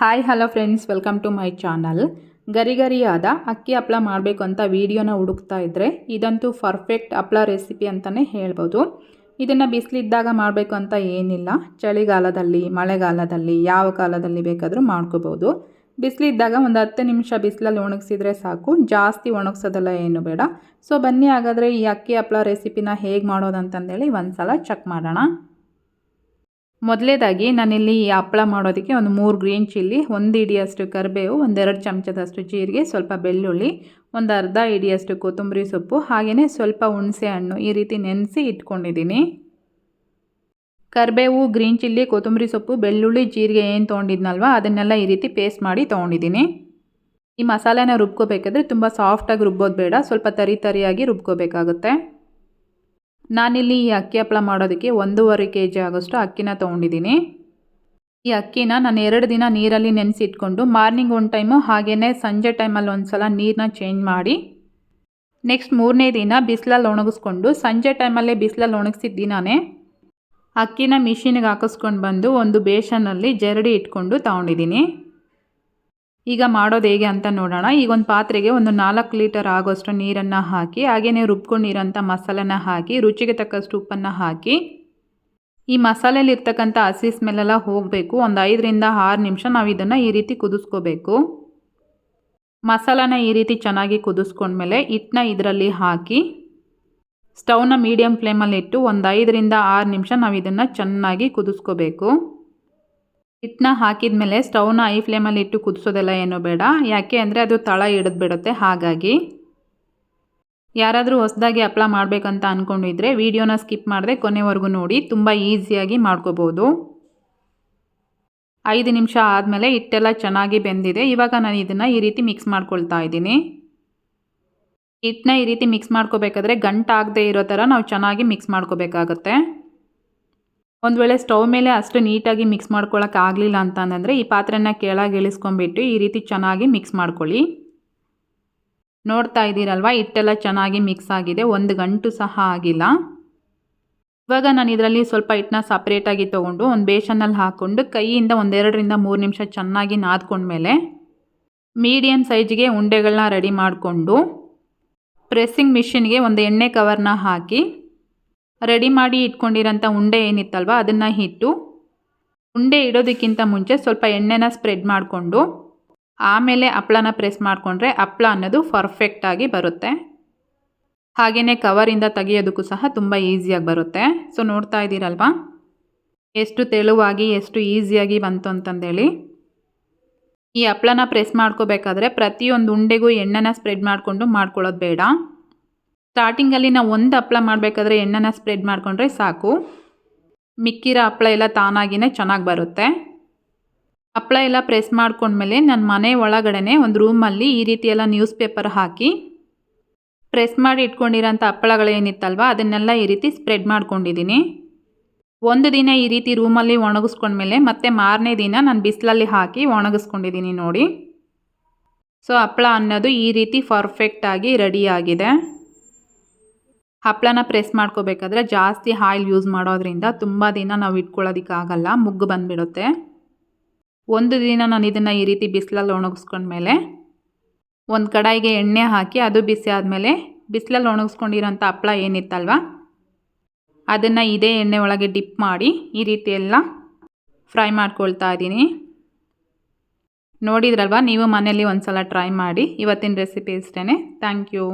Hi, hello friends, welcome to my channel. ಗರಿ ಗರಿಯಾದ ಅಕ್ಕಿ ಹಪ್ಪಳ ಮಾಡಬೇಕು ಅಂತ ವೀಡಿಯೋನ ಹುಡುಕ್ತಾ ಇದ್ದರೆ ಇದಂತೂ ಪರ್ಫೆಕ್ಟ್ ಹಪ್ಪಳ ರೆಸಿಪಿ ಅಂತಲೇ ಹೇಳ್ಬೋದು. ಇದನ್ನು ಬಿಸಿಲಿದ್ದಾಗ ಮಾಡಬೇಕು ಅಂತ ಏನಿಲ್ಲ. ಚಳಿಗಾಲದಲ್ಲಿ, ಮಳೆಗಾಲದಲ್ಲಿ, ಯಾವ ಕಾಲದಲ್ಲಿ ಬೇಕಾದರೂ ಮಾಡ್ಕೋಬೋದು. ಬಿಸಿಲಿದ್ದಾಗ ಒಂದು ಹತ್ತು ನಿಮಿಷ ಬಿಸಿಲಲ್ಲಿ ಒಣಗಿಸಿದ್ರೆ ಸಾಕು. ಜಾಸ್ತಿ ಒಣಗಿಸೋದೆಲ್ಲ ಏನು ಬೇಡ. ಸೊ ಬನ್ನಿ ಹಾಗಾದರೆ ಈ ಅಕ್ಕಿ ಹಪ್ಪಳ ರೆಸಿಪಿನ ಹೇಗೆ ಮಾಡೋದಂತಂದೇಳಿ ಒಂದು ಸಲ ಚೆಕ್ ಮಾಡೋಣ. ಮೊದಲೇದಾಗಿ ನಾನಿಲ್ಲಿ ಈ ಹಪ್ಪಳ ಮಾಡೋದಕ್ಕೆ ಒಂದು ಮೂರು ಗ್ರೀನ್ ಚಿಲ್ಲಿ, ಒಂದು ಇಡಿಯಷ್ಟು ಕರಿಬೇವು, ಒಂದೆರಡು ಚಮಚದಷ್ಟು ಜೀರಿಗೆ, ಸ್ವಲ್ಪ ಬೆಳ್ಳುಳ್ಳಿ, ಒಂದು ಅರ್ಧ ಇಡಿಯಷ್ಟು ಕೊತ್ತಂಬರಿ ಸೊಪ್ಪು ಹಾಗೆಯೇ ಸ್ವಲ್ಪ ಹುಣಸೆ ಹಣ್ಣು ಈ ರೀತಿ ನೆನೆಸಿ ಇಟ್ಕೊಂಡಿದ್ದೀನಿ. ಕರಿಬೇವು, ಗ್ರೀನ್ ಚಿಲ್ಲಿ, ಕೊತ್ತಂಬರಿ ಸೊಪ್ಪು, ಬೆಳ್ಳುಳ್ಳಿ, ಜೀರಿಗೆ ಏನು ತೊಗೊಂಡಿದ್ನಲ್ವ, ಅದನ್ನೆಲ್ಲ ಈ ರೀತಿ ಪೇಸ್ಟ್ ಮಾಡಿ ತೊಗೊಂಡಿದ್ದೀನಿ. ಈ ಮಸಾಲೆನ ರುಬ್ಕೋಬೇಕಾದ್ರೆ ತುಂಬ ಸಾಫ್ಟಾಗಿ ರುಬ್ಬೋದು ಬೇಡ, ಸ್ವಲ್ಪ ತರಿ ತರಿಯಾಗಿ ರುಬ್ಕೋಬೇಕಾಗುತ್ತೆ. ನಾನಿಲ್ಲಿ ಈ ಅಕ್ಕಿ ಹಪ್ಪಳ ಮಾಡೋದಕ್ಕೆ ಒಂದೂವರೆ ಕೆ ಜಿ ಆಗೋಷ್ಟು ಅಕ್ಕಿನ ತೊಗೊಂಡಿದ್ದೀನಿ. ಈ ಅಕ್ಕಿನ ನಾನು ಎರಡು ದಿನ ನೀರಲ್ಲಿ ನೆನೆಸಿಟ್ಕೊಂಡು ಮಾರ್ನಿಂಗ್ ಒಂದು ಟೈಮು ಹಾಗೆಯೇ ಸಂಜೆ ಟೈಮಲ್ಲಿ ಒಂದು ಸಲ ನೀರನ್ನ ಚೇಂಜ್ ಮಾಡಿ, ನೆಕ್ಸ್ಟ್ ಮೂರನೇ ದಿನ ಬಿಸಿಲಲ್ಲಿ ಒಣಗಿಸ್ಕೊಂಡು ಸಂಜೆ ಟೈಮಲ್ಲೇ ಬಿಸಿಲಲ್ಲಿ ಒಣಗಿಸಿದ ದಿನವೇ ಅಕ್ಕಿನ ಮಿಷಿನಿಗೆ ಹಾಕಿಸ್ಕೊಂಡು ಬಂದು ಒಂದು ಬೇಷನಲ್ಲಿ ಜರಡಿ ಇಟ್ಕೊಂಡು ತೊಗೊಂಡಿದ್ದೀನಿ. ಈಗ ಮಾಡೋದು ಹೇಗೆ ಅಂತ ನೋಡೋಣ. ಈಗ ಒಂದು ಪಾತ್ರೆಗೆ ಒಂದು ನಾಲ್ಕು ಲೀಟರ್ ಆಗೋಷ್ಟು ನೀರನ್ನು ಹಾಕಿ ಹಾಗೆಯೇ ರುಬ್ಕೊಂಡಿರೋಂಥ ಮಸಾಲೆನ ಹಾಕಿ, ರುಚಿಗೆ ತಕ್ಕಷ್ಟು ಉಪ್ಪನ್ನು ಹಾಕಿ, ಈ ಮಸಾಲೆಯಲ್ಲಿರ್ತಕ್ಕಂಥ ಹಸಿ ಸ್ಮೆಲ್ಲೆಲ್ಲ ಹೋಗಬೇಕು. ಒಂದು ಐದರಿಂದ ಆರು ನಿಮಿಷ ನಾವು ಇದನ್ನು ಈ ರೀತಿ ಕುದಿಸ್ಕೋಬೇಕು. ಮಸಾಲನ ಈ ರೀತಿ ಚೆನ್ನಾಗಿ ಕುದಿಸ್ಕೊಂಡ್ಮೇಲೆ ಹಿಟ್ಟನ್ನ ಇದರಲ್ಲಿ ಹಾಕಿ, ಸ್ಟವ್ನ ಮೀಡಿಯಮ್ ಫ್ಲೇಮಲ್ಲಿಟ್ಟು ಒಂದು ಐದರಿಂದ ಆರು ನಿಮಿಷ ನಾವು ಇದನ್ನು ಚೆನ್ನಾಗಿ ಕುದಿಸ್ಕೋಬೇಕು. ಹಿಟ್ಟನ್ನ ಹಾಕಿದ ಮೇಲೆ ಸ್ಟವ್ನ ಐ ಫ್ಲೇಮಲ್ಲಿ ಇಟ್ಟು ಕುದಿಸೋದೆಲ್ಲ ಏನೂ ಬೇಡ. ಯಾಕೆ ಅಂದರೆ ಅದು ತಳ ಹಿಡಿದು ಬಿಡುತ್ತೆ ಹಾಗಾಗಿ ಯಾರಾದರೂ ಹೊಸದಾಗಿ ಹಪ್ಪಳ ಮಾಡಬೇಕಂತ ಅಂದ್ಕೊಂಡಿದ್ರೆ ವೀಡಿಯೋನ ಸ್ಕಿಪ್ ಮಾಡಿದೆ ಕೊನೆವರೆಗೂ ನೋಡಿ. ತುಂಬ ಈಸಿಯಾಗಿ ಮಾಡ್ಕೋಬೋದು. ಐದು ನಿಮಿಷ ಆದಮೇಲೆ ಹಿಟ್ಟೆಲ್ಲ ಚೆನ್ನಾಗಿ ಬೆಂದಿದೆ. ಇವಾಗ ನಾನು ಇದನ್ನು ಈ ರೀತಿ ಮಿಕ್ಸ್ ಮಾಡ್ಕೊಳ್ತಾ ಇದ್ದೀನಿ. ಹಿಟ್ಟನ್ನ ಈ ರೀತಿ ಮಿಕ್ಸ್ ಮಾಡ್ಕೋಬೇಕಾದ್ರೆ ಗಂಟಾಗದೇ ಇರೋ ಥರ ನಾವು ಚೆನ್ನಾಗಿ ಮಿಕ್ಸ್ ಮಾಡ್ಕೋಬೇಕಾಗತ್ತೆ. ಒಂದು ವೇಳೆ ಸ್ಟವ್ ಮೇಲೆ ಅಷ್ಟು ನೀಟಾಗಿ ಮಿಕ್ಸ್ ಮಾಡ್ಕೊಳ್ಳೋಕೆ ಆಗಲಿಲ್ಲ ಅಂತಂದರೆ ಈ ಪಾತ್ರೆನ ಕೆಳಗೆ ಇಳಿಸ್ಕೊಂಡ್ಬಿಟ್ಟು ಈ ರೀತಿ ಚೆನ್ನಾಗಿ ಮಿಕ್ಸ್ ಮಾಡ್ಕೊಳ್ಳಿ. ನೋಡ್ತಾ ಇದ್ದೀರಲ್ವ? ಹಿಟ್ಟೆಲ್ಲ ಚೆನ್ನಾಗಿ ಮಿಕ್ಸ್ ಆಗಿದೆ. ಒಂದು ಗಂಟು ಸಹ ಆಗಿಲ್ಲ. ಇವಾಗ ನಾನು ಇದರಲ್ಲಿ ಸ್ವಲ್ಪ ಹಿಟ್ಟನ್ನ ಸಪ್ರೇಟಾಗಿ ತೊಗೊಂಡು ಒಂದು ಬೇಷನ್ನಲ್ಲಿ ಹಾಕ್ಕೊಂಡು ಕೈಯಿಂದ ಒಂದೆರಡರಿಂದ ಮೂರು ನಿಮಿಷ ಚೆನ್ನಾಗಿ ನಾದ್ಕೊಂಡ್ಮೇಲೆ ಮೀಡಿಯಮ್ ಸೈಜ್ಗೆ ಉಂಡೆಗಳನ್ನ ರೆಡಿ ಮಾಡಿಕೊಂಡು ಪ್ರೆಸ್ಸಿಂಗ್ ಮಿಷಿನ್ಗೆ ಒಂದು ಎಣ್ಣೆ ಕವರ್ನ ಹಾಕಿ ರೆಡಿ ಮಾಡಿ ಇಟ್ಕೊಂಡಿರೋಂಥ ಉಂಡೆ ಏನಿತ್ತಲ್ವ, ಅದನ್ನು ಇಟ್ಟು ಉಂಡೆ ಇಡೋದಕ್ಕಿಂತ ಮುಂಚೆ ಸ್ವಲ್ಪ ಎಣ್ಣೆನ ಸ್ಪ್ರೆಡ್ ಮಾಡಿಕೊಂಡು, ಆಮೇಲೆ ಹಪ್ಳನ ಪ್ರೆಸ್ ಮಾಡಿಕೊಂಡ್ರೆ ಹಪ್ಳ ಅನ್ನೋದು ಪರ್ಫೆಕ್ಟಾಗಿ ಬರುತ್ತೆ. ಹಾಗೆಯೇ ಕವರಿಂದ ತೆಗೆಯೋದಕ್ಕೂ ಸಹ ತುಂಬ ಈಸಿಯಾಗಿ ಬರುತ್ತೆ. ಸೊ ನೋಡ್ತಾ ಇದ್ದೀರಲ್ವಾ? ಎಷ್ಟು ತೆಳುವಾಗಿ, ಎಷ್ಟು ಈಸಿಯಾಗಿ ಬಂತು ಅಂತಂದೇಳಿ. ಈ ಹಪ್ಳನ ಪ್ರೆಸ್ ಮಾಡ್ಕೋಬೇಕಾದ್ರೆ ಪ್ರತಿಯೊಂದು ಉಂಡೆಗೂ ಎಣ್ಣೆನ ಸ್ಪ್ರೆಡ್ ಮಾಡಿಕೊಂಡು ಮಾಡ್ಕೊಳ್ಳೋದು ಬೇಡ. ಸ್ಟಾರ್ಟಿಂಗಲ್ಲಿ ನಾವು ಒಂದು ಹಪ್ಪಳ ಮಾಡಬೇಕಾದ್ರೆ ಎಣ್ಣೆನ ಸ್ಪ್ರೆಡ್ ಮಾಡಿಕೊಂಡ್ರೆ ಸಾಕು. ಮಿಕ್ಕಿರೋ ಹಪ್ಪಳ ಎಲ್ಲ ತಾನಾಗಿಯೇ ಚೆನ್ನಾಗಿ ಬರುತ್ತೆ. ಹಪ್ಪಳ ಎಲ್ಲ ಪ್ರೆಸ್ ಮಾಡಿಕೊಂಡ್ಮೇಲೆ ನನ್ನ ಮನೆ ಒಳಗಡೆ ಒಂದು ರೂಮಲ್ಲಿ ಈ ರೀತಿ ಎಲ್ಲ ನ್ಯೂಸ್ ಪೇಪರ್ ಹಾಕಿ ಪ್ರೆಸ್ ಮಾಡಿ ಇಟ್ಕೊಂಡಿರೋಂಥ ಹಪ್ಪಳಗಳೇನಿತ್ತಲ್ವ, ಅದನ್ನೆಲ್ಲ ಈ ರೀತಿ ಸ್ಪ್ರೆಡ್ ಮಾಡ್ಕೊಂಡಿದ್ದೀನಿ. ಒಂದು ದಿನ ಈ ರೀತಿ ರೂಮಲ್ಲಿ ಒಣಗಿಸ್ಕೊಂಡ್ಮೇಲೆ ಮತ್ತೆ ಮಾರನೇ ದಿನ ನಾನು ಬಿಸಿಲಲ್ಲಿ ಹಾಕಿ ಒಣಗಿಸ್ಕೊಂಡಿದ್ದೀನಿ ನೋಡಿ. ಸೊ ಹಪ್ಪಳ ಅನ್ನೋದು ಈ ರೀತಿ ಪರ್ಫೆಕ್ಟಾಗಿ ರೆಡಿಯಾಗಿದೆ ಹಪ್ಪಳನ ಪ್ರೆಸ್ ಮಾಡ್ಕೋಬೇಕಾದ್ರೆ ಜಾಸ್ತಿ ಆಯಿಲ್ ಯೂಸ್ ಮಾಡೋದ್ರಿಂದ ತುಂಬ ದಿನ ನಾವು ಇಟ್ಕೊಳ್ಳೋದಕ್ಕಾಗಲ್ಲ ಮುಗ್ಗು ಬಂದುಬಿಡುತ್ತೆ. ಒಂದು ದಿನ ನಾನು ಇದನ್ನು ಈ ರೀತಿ ಬಿಸಿಲಲ್ಲಿ ಒಣಗಿಸ್ಕೊಂಡ್ಮೇಲೆ ಒಂದು ಕಡಾಯಿಗೆ ಎಣ್ಣೆ ಹಾಕಿ ಅದು ಬಿಸಿ ಆದಮೇಲೆ ಬಿಸಿಲಲ್ಲಿ ಒಣಗಿಸ್ಕೊಂಡಿರೋಂಥ ಹಪ್ಪಳ ಏನಿತ್ತಲ್ವ, ಅದನ್ನು ಇದೇ ಎಣ್ಣೆ ಒಳಗೆ ಡಿಪ್ ಮಾಡಿ ಈ ರೀತಿ ಎಲ್ಲ ಫ್ರೈ ಮಾಡ್ಕೊಳ್ತಾ ಇದ್ದೀನಿ. ನೋಡಿದ್ರಲ್ವ? ನೀವು ಮನೇಲಿ ಒಂದು ಸಲ ಟ್ರೈ ಮಾಡಿ, ಇವತ್ತಿನ ರೆಸಿಪಿ ಇಷ್ಟೇ ಥ್ಯಾಂಕ್ ಯು